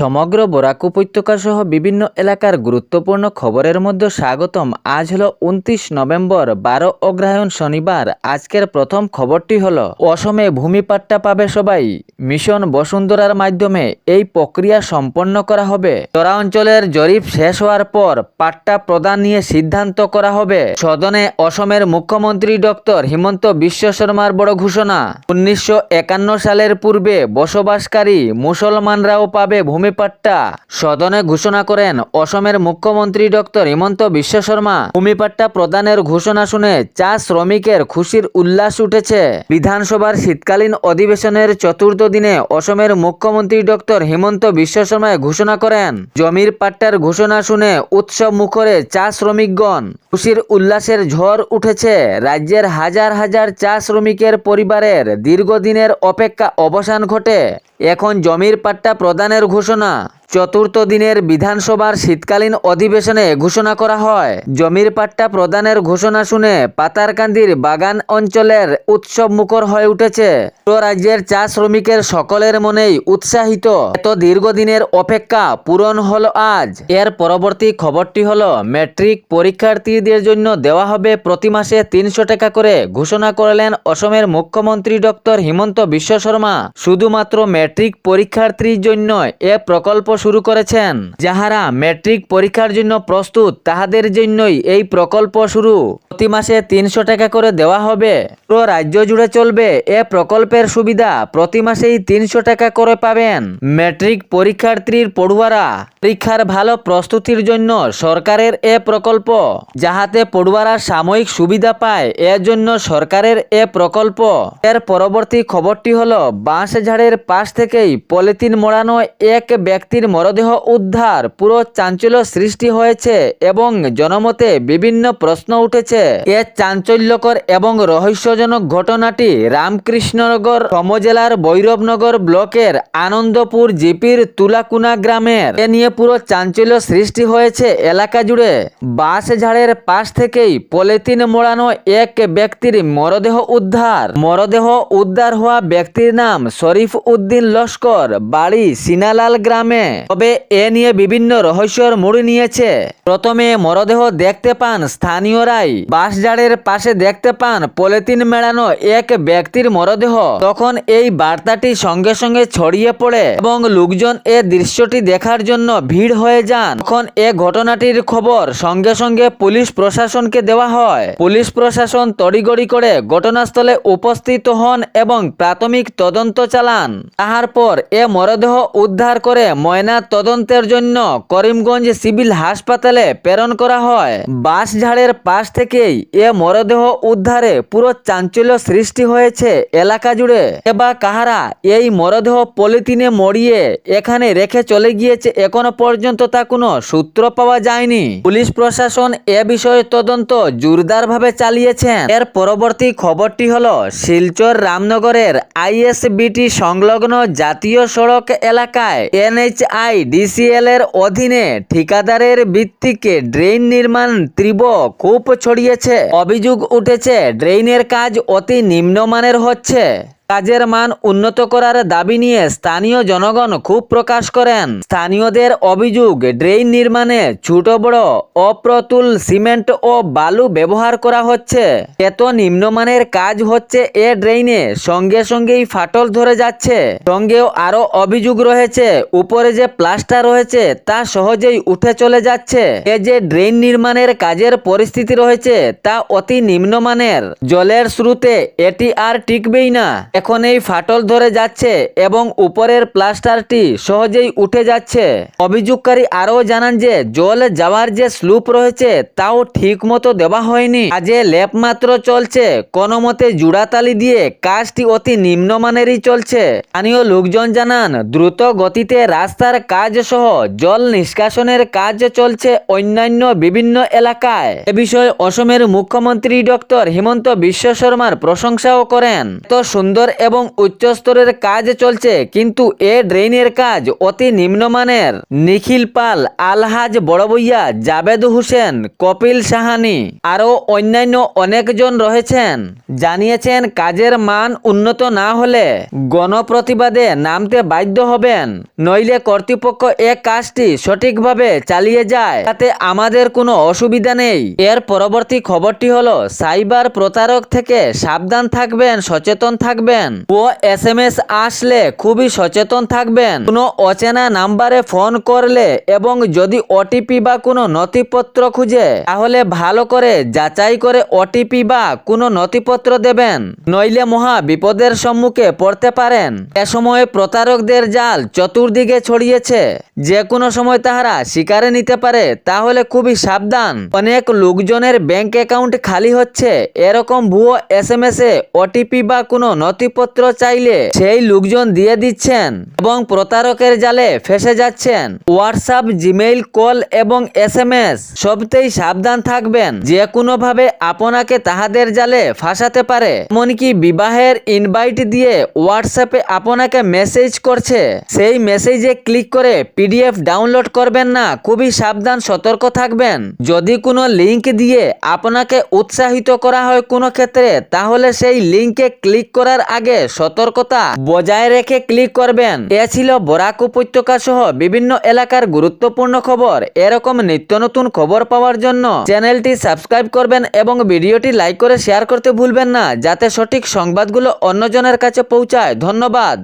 সমগ্র বরাক উপত্যকা সহ বিভিন্ন এলাকার গুরুত্বপূর্ণ খবরের মধ্যে স্বাগতম। আজ হলো উনত্রিশ নভেম্বর, বারো অগ্রহায়ণ শনিবার। আজকের প্রথম খবরটি হল, অসমে ভূমি পাট্টা পাবে সবাই। মিশন বসুন্ধরার মাধ্যমে এই প্রক্রিয়া সম্পন্ন করা হবে। তোরা অঞ্চলের জরিপ শেষ হওয়ার পর পাট্টা প্রদান নিয়ে সিদ্ধান্ত করা হবে। সদনে অসমের মুখ্যমন্ত্রী ডক্টর হিমন্ত বিশ্ব শর্মার বড় ঘোষণা। উনিশশো একান্ন সালের পূর্বে বসবাসকারী মুসলমানরাও পাবে ভূমিপাট্টা সদনে ঘোষণা করেন অসমের মুখ্যমন্ত্রী ডক্টর হিমন্ত বিশ্ব শর্মা। ভূমিপাট্টা প্রদানের ঘোষণা শুনে চা শ্রমিকের খুশির উল্লাস উঠেছে। বিধানসভার শীতকালীন অধিবেশনের চতুর্থ দিনে অসমের মুখ্যমন্ত্রী ডক্টর হিমন্ত বিশ্ব শর্মা ঘোষণা করেন। জমির পাট্টার ঘোষণা শুনে উৎসব মুখরে চা শ্রমিকগণ খুশির উল্লাসের ঝড় উঠেছে। রাজ্যের হাজার হাজার চা শ্রমিকের পরিবারের দীর্ঘদিনের অপেক্ষা অবসান ঘটে। এখন জমির পাট্টা প্রদানের ঘোষণা। চতুর্থ দিনের বিধানসভার শীতকালীন অধিবেশনে ঘোষণা করা হয়। জমির পাট্টা প্রদানের ঘোষণা শুনে পাতারকান্দির বাগান অঞ্চলের উৎসব মুখর হয়ে উঠেছে। রাজ্যের চা শ্রমিকের সকলের মনেই উৎসাহিত। এত দীর্ঘদিনের অপেক্ষা পূরণ হল আজ। এর পরবর্তী খবরটি হল ম্যাট্রিক পরীক্ষার্থীদের জন্য দেওয়া হবে প্রতি মাসে তিনশো টাকা করে ঘোষণা করলেন অসমের মুখ্যমন্ত্রী ডক্টর হিমন্ত বিশ্ব শর্মা। শুধুমাত্র ম্যাট্রিক পরীক্ষার্থীর জন্য এ প্রকল্প শুরু করেছেন। যাহারা মেট্রিক পরীক্ষার জন্য প্রস্তুত, তাহাদের জন্যই এই প্রকল্প শুরু। প্রতি মাসে তিনশো টাকা করে দেওয়া হবে। পুরো রাজ্য জুড়ে চলবে এ প্রকল্পের সুবিধা। প্রতি মাসেই তিনশো টাকা করে পাবেন। মেট্রিক পরীক্ষার্থীর পড়ুয়ারা, পরীক্ষার ভালো প্রস্তুতির জন্য সরকারের এ প্রকল্প। যাহাতে পড়ুয়ারা সাময়িক সুবিধা পায় এর জন্য সরকারের এ প্রকল্প। এর পরবর্তী খবরটি হল, বাঁশঝাড়ের পাশ থেকেই পলিথিন মোড়ানো এক ব্যক্তির মরদেহ উদ্ধার, পুরো চাঞ্চল্য সৃষ্টি হয়েছে এবং জনমতে বিভিন্ন প্রশ্ন উঠেছে। এ চাঞ্চল্যকর এবং রহস্যজনক ঘটনাটি রামকৃষ্ণনগর সমজেলার ভৈরবনগর ব্লকের আনন্দপুর জিপির তুলাকুনা গ্রামের। এ নিয়ে পুরো চাঞ্চল্য সৃষ্টি হয়েছে এলাকা জুড়ে। বাঁশঝাড়ের পাশ থেকেই পলিথিন মোড়ানো এক ব্যক্তির মরদেহ উদ্ধার। মরদেহ উদ্ধার হওয়া ব্যক্তির নাম শরীফ উদ্দিন লস্কর, বাড়ি সিনালাল গ্রামে। তবে এ নিয়ে বিভিন্ন রহস্যর মুড়ি নিয়েছে। প্রথমে মরদেহ দেখতে পান স্থানীয়রাই। বাসজাড়ের পাশে দেখতে পান পলিথিন মেলানো এক ব্যক্তির মরদেহ। তখন এই বার্তাটি সঙ্গে সঙ্গে ছড়িয়ে পড়ে এবং লোকজন এ দৃশ্যটি দেখার জন্য ভিড় হয়ে যান। তখন এ ঘটনাটির খবর সঙ্গে সঙ্গে পুলিশ প্রশাসনকে দেওয়া হয়। পুলিশ প্রশাসন তড়িগড়ি করে ঘটনাস্থলে উপস্থিত হন এবং প্রাথমিক তদন্ত চালান। তাহার পর এ মরদেহ উদ্ধার করে ময়না তদন্তের জন্য করিমগঞ্জ সিভিল হাসপাতালে প্রেরণ করা হয়। বাঁশঝাড়ের পাশ থেকেই এ মরদেহ উদ্ধারে পুরো চাঞ্চল্য সৃষ্টি হয়েছে এলাকা জুড়ে। এবা কাহারা এই মরদেহ পলিথিনে মরিয়ে এখানে রেখে চলে গিয়েছে এখনও পর্যন্ত তা কোনো সূত্র পাওয়া যায়নি। পুলিশ প্রশাসন এ বিষয়ে তদন্ত জোরদারভাবে চালিয়েছেন। এর পরবর্তী খবরটি হল, শিলচর রামনগরের আইএসবিটি সংলগ্ন জাতীয় সড়ক এলাকায় এনএইচআই ডিসিএল এর অধীনে ঠিকাদারের ভিত্তিকে ড্রেন নির্মাণ তীব্র খুব ছড়িয়েছে। অভিযোগ উঠেছে, ড্রেনের কাজ অতি নিম্নমানের হচ্ছে। কাজের মান উন্নত করার দাবি নিয়ে স্থানীয় জনগণ খুব প্রকাশ করেন। স্থানীয়দের অভিযোগ ড্রেন নির্মাণে ছোট, বড়, অপ্রতুল সিমেন্ট ও বালু ব্যবহার করা হচ্ছে। এত নিম্নমানের কাজ হচ্ছে এ ড্রেনে সঙ্গে সঙ্গেই ফাটল ধরে যাচ্ছে। সঙ্গেও আরও অভিযোগ রয়েছে, উপরে যে প্লাস্টার রয়েছে তা সহজেই উঠে চলে যাচ্ছে। এ যে ড্রেন নির্মাণের কাজের পরিস্থিতি রয়েছে তা অতি নিম্নমানের। জলের স্রোতে এটি আর টিকবেই না। এখন এই ফাটল ধরে যাচ্ছে এবং উপরের প্লাস্টারটি সহজেই উঠে যাচ্ছে। অভিযোগকারী আরও জানান যে, জল যাওয়ার যে স্লুপ রয়েছে তাও ঠিক মতো দেওয়া হয়নি। কাজে লেপ মাত্র চলছে। কোনো মতে জুড়াতালি দিয়ে কাজটি অতি নিম্নমানেরই চলছে। স্থানীয় লোকজন জানান, দ্রুত গতিতে রাস্তার কাজ সহ জল নিষ্কাশনের কাজ চলছে অন্যান্য বিভিন্ন এলাকায়। এ বিষয়ে অসমের মুখ্যমন্ত্রী ডক্টর হিমন্ত বিশ্ব শর্মার প্রশংসাও করেন। তো সুন্দর এবং উচ্চস্তরের কাজ চলছে, কিন্তু এ ড্রেনের কাজ অতি নিম্নমানের। নিখিল পাল, আলহাজ বড়বইয়া জাবেদ হোসেন, কপিল সাহানি আরও অন্যান্য অনেকজন রয়েছেন। জানিয়েছেন, কাজের মান উন্নত না হলে গণপ্রতিবাদে নামতে বাধ্য হবেন। নইলে কর্তৃপক্ষ এ কাজটি সঠিকভাবে চালিয়ে যায়। তাতে আমাদের কোনো অসুবিধা নেই। এর পরবর্তী খবরটি হলো, সাইবার প্রতারক থেকে সাবধান থাকবেন, সচেতন থাকবেন। ও এস এম এস আসলে খুবই সচেতন থাকবেন। কোনো অচেনা নাম্বারে ফোন করলে এবং যদি ওটিপি বা কোনো নথিপত্র খুঁজে, তাহলে ভালো করে যাচাই করে ওটিপি বা কোনো নথিপত্র দেবেন। নইলে মহা বিপদের সম্মুখে পড়তে পারেন। এ সময় প্রতারকদের জাল চতুর্দিকে ছড়িয়েছে। যে কোনো সময় তাহারা শিকারে নিতে পারে, তাহলে খুবই সাবধান। অনেক লোকজনের ব্যাংক অ্যাকাউন্ট খালি হচ্ছে। এরকম ভুয়ো এস এম এস এ ওটিপি বা কোনো নথিপত্র চাইলে সেই লোকজন দিয়ে দিচ্ছেন এবং প্রতারকের জালে ফেসে যাচ্ছেন। হোয়াটসঅ্যাপ, জিমেইল, কল এবং এস এম এস সবতেই সাবধান থাকবেন। যে কোনো ভাবে আপনাকে তাহাদের জালে ফাঁসাতে পারে, এমনকি বিবাহের ইনভাইট দিয়ে হোয়াটসঅ্যাপে আপনাকে মেসেজ করছে, সেই মেসেজে ক্লিক করে পিডিএফ ডাউনলোড করবেন না। খুবই সাবধান, সতর্ক থাকবেন। যদি কোনো লিংক দিয়ে আপনাকে উৎসাহিত করা হয় কোনো ক্ষেত্রে, তাহলে সেই লিংকে ক্লিক করার আগে সতর্কতা বজায় রেখে ক্লিক করবেন। এ ছিল বরাক উপত্যকা সহ বিভিন্ন এলাকার গুরুত্বপূর্ণ খবর। এরকম নিত্য নতুন খবর পাওয়ার জন্য চ্যানেলটি সাবস্ক্রাইব করবেন এবং ভিডিওটি লাইক করে শেয়ার করতে ভুলবেন না, যাতে সঠিক সংবাদগুলো অন্যজনের কাছে পৌঁছায়। ধন্যবাদ।